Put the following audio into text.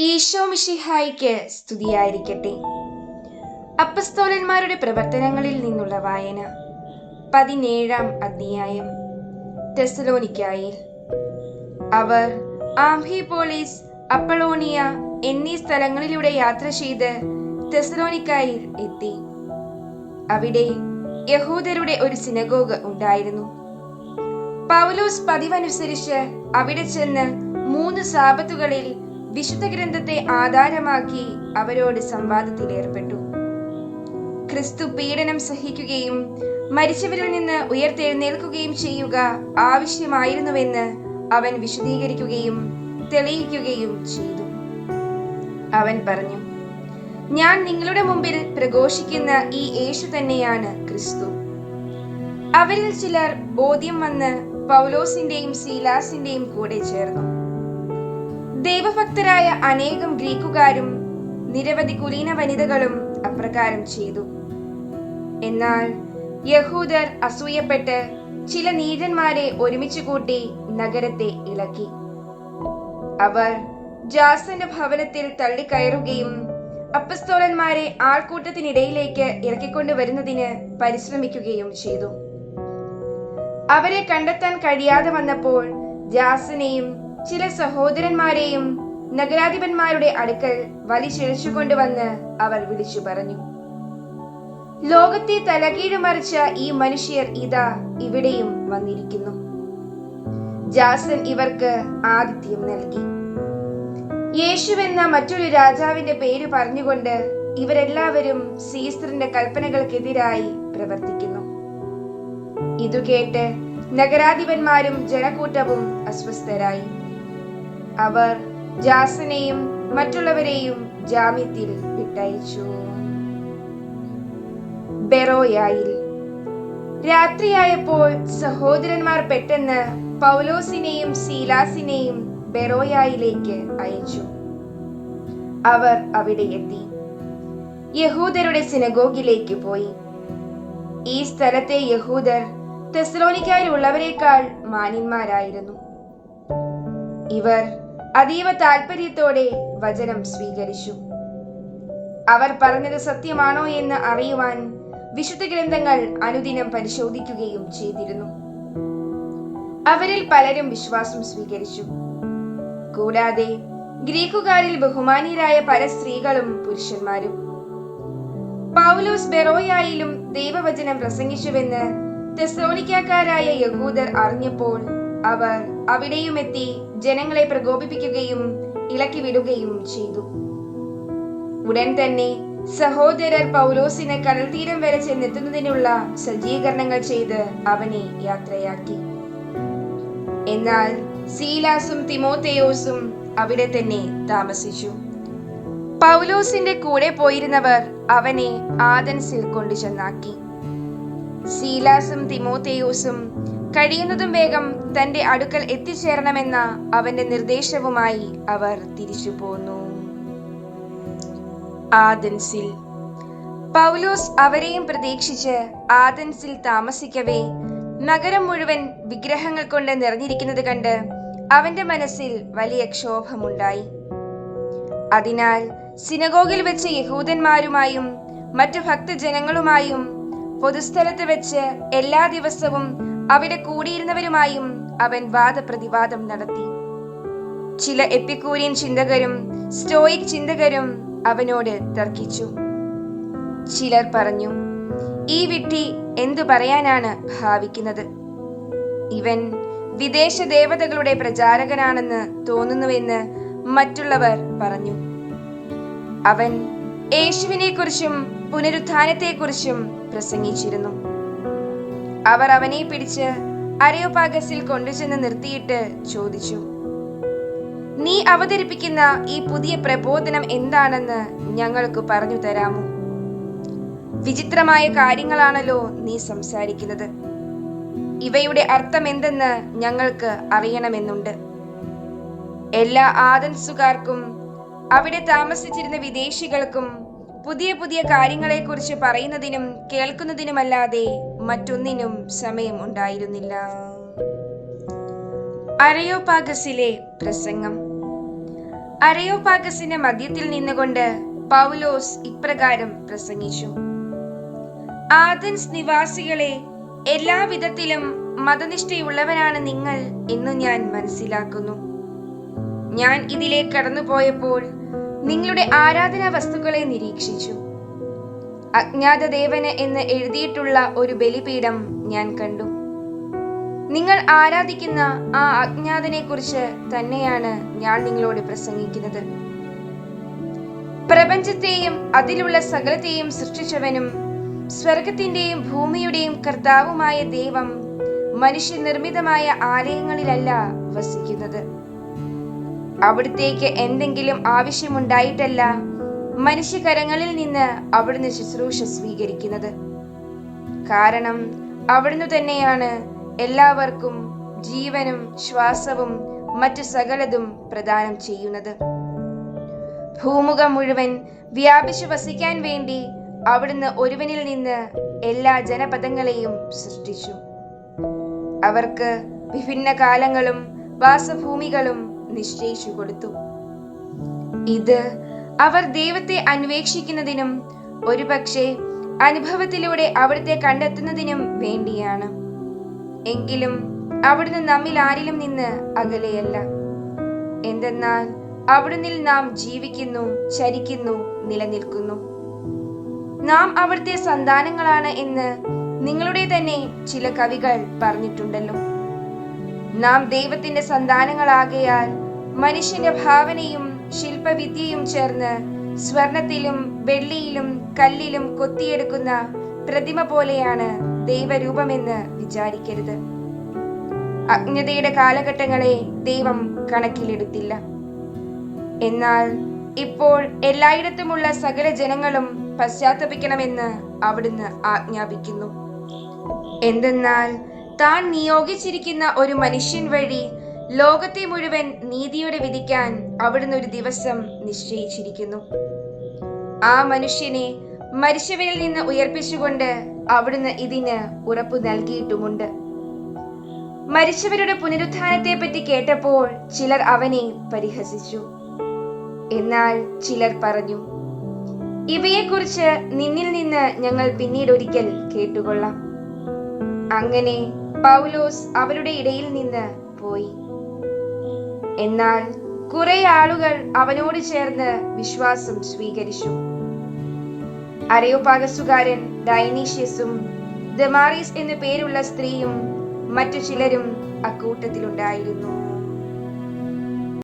ഈശോ മിഷിഹായിക്ക് സ്തുതിയായിരിക്കട്ടെ. അപ്പസ്തോലന്മാരുടെ പ്രവർത്തനങ്ങളിൽ നിന്നുള്ള വായന പതിനേഴാം അധ്യായം ടെസലോനിക്കായിൽ അവർ ആംഹിപോളിസ് അപ്പളോണിയ എന്നീ സ്ഥലങ്ങളിലൂടെ യാത്ര ചെയ്ത് തെസലോനിക്കായിൽ എത്തി. അവിടെ യഹൂദരുടെ ഒരു സിനഗോഗ് ഉണ്ടായിരുന്നു. പൗലോസ് പതിവനുസരിച്ച് അവിടെ ചെന്ന് മൂന്ന് സാപത്തുകളിൽ വിശുദ്ധ ഗ്രന്ഥത്തെ ആധാരമാക്കി അവരോട് സംവാദത്തിൽ ഏർപ്പെട്ടു. ക്രിസ്തു പീഡനം സഹിക്കുകയും മരിച്ചവരിൽ നിന്ന് ഉയർത്തെഴുന്നേൽക്കുകയും ചെയ്യുക ആവശ്യമായിരുന്നുവെന്ന് അവൻ വിശദീകരിക്കുകയും തെളിയിക്കുകയും ചെയ്തു. അവൻ പറഞ്ഞു ഞാൻ നിങ്ങളുടെ മുമ്പിൽ പ്രഘോഷിക്കുന്ന ഈ യേശു തന്നെയാണ് ക്രിസ്തു. അവരിൽ ചിലർ ബോധ്യം വന്ന് പൗലോസിന്റെയും സീലാസിന്റെയും കൂടെ ചേർന്നു. ദൈവഭക്തരായ അനേകം ഗ്രീക്കുകാരും നിരവധി കുലീന വനിതകളും അപ്രകാരം ചെയ്തു. എന്നാൽ യഹൂദർ അസൂയപ്പെട്ട് ചില നീചന്മാരെ ഒരുമിച്ച് കൂട്ടി നഗരത്തെ ഇളക്കി. അവർ ജാസന്റെ ഭവനത്തിൽ തള്ളിക്കയറുകയും അപ്പസ്തോലന്മാരെ ആൾക്കൂട്ടത്തിനിടയിലേക്ക് ഇറക്കിക്കൊണ്ടുവരുന്നതിന് പരിശ്രമിക്കുകയും ചെയ്തു. അവരെ കണ്ടെത്താൻ കഴിയാതെ വന്നപ്പോൾ ജാസനെയും ചില സഹോദരന്മാരെയും നഗരാധിപന്മാരുടെ അടുക്കൽ വലിച്ചിഴച്ചുകൊണ്ടുവന്ന് അവർ വിളിച്ചു പറഞ്ഞു. ലോകത്തെ തലകീഴ് മറിച്ച ഈ മനുഷ്യർ ഇതാ ഇവിടെയും വന്നിരിക്കുന്നു. ജാസൻ ഇവർക്ക് ആതിഥ്യം നൽകി. യേശുവെന്ന മറ്റൊരു രാജാവിന്റെ പേര് പറഞ്ഞുകൊണ്ട് ഇവരെല്ലാവരും സീസ്റ്ററിന്റെ കൽപ്പനകൾക്കെതിരായി പ്രവർത്തിക്കുന്നു. ഇതു കേട്ട് നഗരാധിപന്മാരും ജനക്കൂട്ടവും അസ്വസ്ഥരായി. അവർ ജാസനെയും മറ്റുള്ളവരെയും ജാമ്യത്തിൽ വിട്ടയച്ചു. ബെറോയായിൽ രാത്രിയായപ്പോൾ സഹോദരന്മാർ പെട്ടെന്ന് പൗലോസിനെയും സീലാസിനെയും ബെറോയായിലേക്ക് അയച്ചു. അവർ അവിടെ എത്തി. യഹൂദരുടെ സിനഗോഗിലേക്ക് പോയി. ഈ സ്ഥലത്തെ യഹൂദർ തെസ്ലോണിക്കാരുള്ളവരെക്കാൾ മാന്യന്മാരായിരുന്നു. ഇവർ അതീവ താല്പര്യത്തോടെ വചനം സ്വീകരിച്ചു. അവർ പറഞ്ഞത് സത്യമാണോ എന്ന് അറിയുവാൻ വിശുദ്ധ ഗ്രന്ഥങ്ങൾ അനുദിനം പരിശോധിക്കുകയും ചെയ്തിരുന്നു. അവരിൽ പലരും വിശ്വാസം സ്വീകരിച്ചു. കൂടാതെ ഗ്രീക്കുകാരിൽ ബഹുമാനീയരായ പല സ്ത്രീകളും പുരുഷന്മാരും. പൗലോസ് ബെറോയായിലും ദൈവവചനം പ്രസംഗിച്ചുവെന്ന് തെസ്ലോണിക്കാക്കാരായ യഹൂദർ അറിഞ്ഞപ്പോൾ അവർ അവിടെയും എത്തി ജനങ്ങളെ പ്രകോപിപ്പിക്കുകയും ഇളക്കി വിടുകയും ചെയ്തു. ഉടൻ തന്നെ സഹോദരർ പൗലോസിന് കടൽത്തീരം തീരം വരെ ചെന്നെത്തുന്നതിനുള്ള സജ്ജീകരണങ്ങൾ ചെയ്ത് അവനെ യാത്രയാക്കി. എന്നാൽ സീലാസും തിമോത്തേയോസും അവിടെ തന്നെ താമസിച്ചു. പൗലോസിന്റെ കൂടെ പോയിരുന്നവർ അവനെ ആദൻസിൽ കൊണ്ടു ചെന്നാക്കി സീലാസും തിമോത്തേയോസും കഴിയുന്നതും വേഗം തന്റെ അടുക്കൽ എത്തിച്ചേരണമെന്ന അവന്റെ നിർദ്ദേശവുമായി അവർ തിരിച്ചു പോന്നു. ആദൻസിൽ. പൗലോസ് അവരെയും പ്രതീക്ഷിച്ച് ആദൻസിൽ താമസിക്കവേ നഗരം മുഴുവൻ വിഗ്രഹങ്ങൾ കൊണ്ട് നിറഞ്ഞിരിക്കുന്നത് കണ്ട് അവന്റെ മനസ്സിൽ വലിയ ക്ഷോഭമുണ്ടായി. അതിനാൽ സിനഗോഗിൽ വെച്ച് യഹൂദന്മാരുമായും മറ്റു ഭക്തജനങ്ങളുമായും പൊതുസ്ഥലത്ത് വെച്ച് എല്ലാ ദിവസവും അവിടെ കൂടിയിരുന്നവരുമായും അവൻ വാദപ്രതിവാദം നടത്തി. ചില എപ്പിക്കൂരിയൻ ചിന്തകരും സ്റ്റോയിക് ചിന്തകരും അവനോട് തർക്കിച്ചു. ചിലർ പറഞ്ഞു ഈ വിട്ടി എന്തു പറയാനാണ് ഭാവിക്കുന്നത്? ഇവൻ വിദേശ ദേവതകളുടെ പ്രചാരകനാണെന്ന് തോന്നുന്നുവെന്ന് മറ്റുള്ളവർ പറഞ്ഞു. അവൻ യേശുവിനെ കുറിച്ചും പുനരുത്ഥാനത്തെക്കുറിച്ചും പ്രസംഗിച്ചിരുന്നു. അവർ അവനെ പിടിച്ച് അരയോപാഗസിൽ കൊണ്ടുചെന്ന് നിർത്തിയിട്ട് ചോദിച്ചു നീ അവതരിപ്പിക്കുന്ന ഈ പുതിയ പ്രബോധനം എന്താണെന്ന് ഞങ്ങൾക്ക് പറഞ്ഞു തരാമോ? വിചിത്രമായ കാര്യങ്ങളാണല്ലോ നീ സംസാരിക്കുന്നത്. ഇവയുടെ അർത്ഥം എന്തെന്ന് ഞങ്ങൾക്ക് അറിയണമെന്നുണ്ട്. എല്ലാ ആദൻസുകാർക്കും അവിടെ താമസിച്ചിരുന്ന വിദേശികൾക്കും പുതിയ പുതിയ കാര്യങ്ങളെക്കുറിച്ച് പറയുന്നതിനും കേൾക്കുന്നതിനുമല്ലാതെ മറ്റൊന്നിനും സമയം ഉണ്ടായിരുന്നില്ല. അരയോപാഗസിലെ പ്രസംഗം. അരയോപാഗസിന്റെ മധ്യത്തിൽ നിന്നുകൊണ്ട് പൗലോസ് ഇപ്രകാരം പ്രസംഗിച്ചു. ആഥൻസ് നിവാസികളെ എല്ലാവിധത്തിലും മതനിഷ്ഠയുള്ളവരാണ് നിങ്ങൾ എന്ന് ഞാൻ മനസ്സിലാക്കുന്നു. ഞാൻ ഇതിലേക്ക് കടന്നുപോയപ്പോൾ നിങ്ങളുടെ ആരാധനാ വസ്തുക്കളെ നിരീക്ഷിച്ചു. അജ്ഞാത ദേവന് എന്ന് എഴുതിയിട്ടുള്ള ഒരു ബലിപീഠം ഞാൻ കണ്ടു. നിങ്ങൾ ആരാധിക്കുന്ന ആ അജ്ഞാതനെ കുറിച്ച് തന്നെയാണ് ഞാൻ നിങ്ങളോട് പ്രസംഗിക്കുന്നത്. പ്രപഞ്ചത്തെയും അതിലുള്ള സകലത്തെയും സൃഷ്ടിച്ചവനും സ്വർഗത്തിന്റെയും ഭൂമിയുടെയും കർത്താവുമായ ദൈവം മനുഷ്യനിർമ്മിതമായ ആലയങ്ങളിലല്ല വസിക്കുന്നത്. അവിടത്തേക്ക് എന്തെങ്കിലും ആവശ്യമുണ്ടായിട്ടല്ല മനുഷ്യകരങ്ങളിൽ നിന്ന് അവിടുന്ന് ശുശ്രൂഷ സ്വീകരിക്കുന്നത്. കാരണം അവിടുന്ന് തന്നെയാണ് എല്ലാവർക്കും ജീവനും ശ്വാസവും മറ്റു സകലതും പ്രദാനം ചെയ്യുന്നത്. ഭൂമുഖം മുഴുവൻ വ്യാപിച്ചു വസിക്കാൻ വേണ്ടി അവിടുന്ന് ഒരുവനിൽ നിന്ന് എല്ലാ ജനപദങ്ങളെയും സൃഷ്ടിച്ചു. അവർക്ക് വിഭിന്ന കാലങ്ങളും വാസഭൂമികളും നിശ്ചയിച്ചു കൊടുത്തു. ഇത് അവർ ദൈവത്തെ അന്വേഷിക്കുന്നതിനും ഒരുപക്ഷെ അനുഭവത്തിലൂടെ അവിടുത്തെ കണ്ടെത്തുന്നതിനും വേണ്ടിയാണ്. എങ്കിലും അവിടുന്ന് നമ്മിൽ ആരിലും നിന്ന് അകലെയല്ല. എന്തെന്നാൽ അവിടുന്ന് നാം ജീവിക്കുന്നു ചരിക്കുന്നു നിലനിൽക്കുന്നു. നാം അവിടുത്തെ സന്താനങ്ങളാണ് എന്ന് നിങ്ങളുടെ തന്നെ ചില കവികൾ പറഞ്ഞിട്ടുണ്ടല്ലോ. നാം ദൈവത്തിന്റെ സന്താനങ്ങളാകയാൽ മനുഷ്യന്റെ ഭാവനയും ശില്പവിദ്യയും ചേർന്ന് സ്വർണത്തിലും വെള്ളിയിലും കല്ലിലും കൊത്തിയെടുക്കുന്ന പ്രതിമ പോലെയാണ് ദൈവരൂപമെന്ന് വിചാരിക്കരുത്. അജ്ഞതയുടെ കാലഘട്ടങ്ങളെ ദൈവം കണക്കിലെടുത്തില്ല. എന്നാൽ ഇപ്പോൾ എല്ലായിടത്തുമുള്ള സകല ജനങ്ങളും പശ്ചാത്തപിക്കണമെന്ന് അവിടുന്ന് ആജ്ഞാപിക്കുന്നു. എന്തെന്നാൽ താൻ നിയോഗിച്ചിരിക്കുന്ന ഒരു മനുഷ്യൻ വഴി ലോകത്തെ മുഴുവൻ നീതിയോടെ വിധിക്കാൻ അവിടുന്ന് ഒരു ദിവസം നിശ്ചയിച്ചിരിക്കുന്നു. ആ മനുഷ്യനെ മരിച്ചവരിൽ നിന്ന് ഉയർപ്പിച്ചുകൊണ്ട് അവിടുന്ന് ഇതിന് ഉറപ്പു നൽകിയിട്ടുമുണ്ട്. മരിച്ചവരുടെ പുനരുത്ഥാനത്തെ പറ്റി കേട്ടപ്പോൾ ചിലർ അവനെ പരിഹസിച്ചു. എന്നാൽ ചിലർ പറഞ്ഞു ഇവയെക്കുറിച്ച് നിന്നിൽ നിന്ന് ഞങ്ങൾ പിന്നീട് ഒരിക്കൽ കേട്ടുകൊള്ളാം. അങ്ങനെ പൗലോസ് അവരുടെ ഇടയിൽ നിന്ന് പോയി. എന്നാൽ കുറെ ആളുകൾ അവനോട് ചേർന്ന് വിശ്വാസം സ്വീകരിച്ചു. അരയോപാകസുകാരൻ ഡൈനീഷ്യസും ദമാറീസ് എന്നു പേരുള്ള സ്ത്രീയും മറ്റു ചിലരും അക്കൂട്ടത്തിലുണ്ടായിരുന്നു.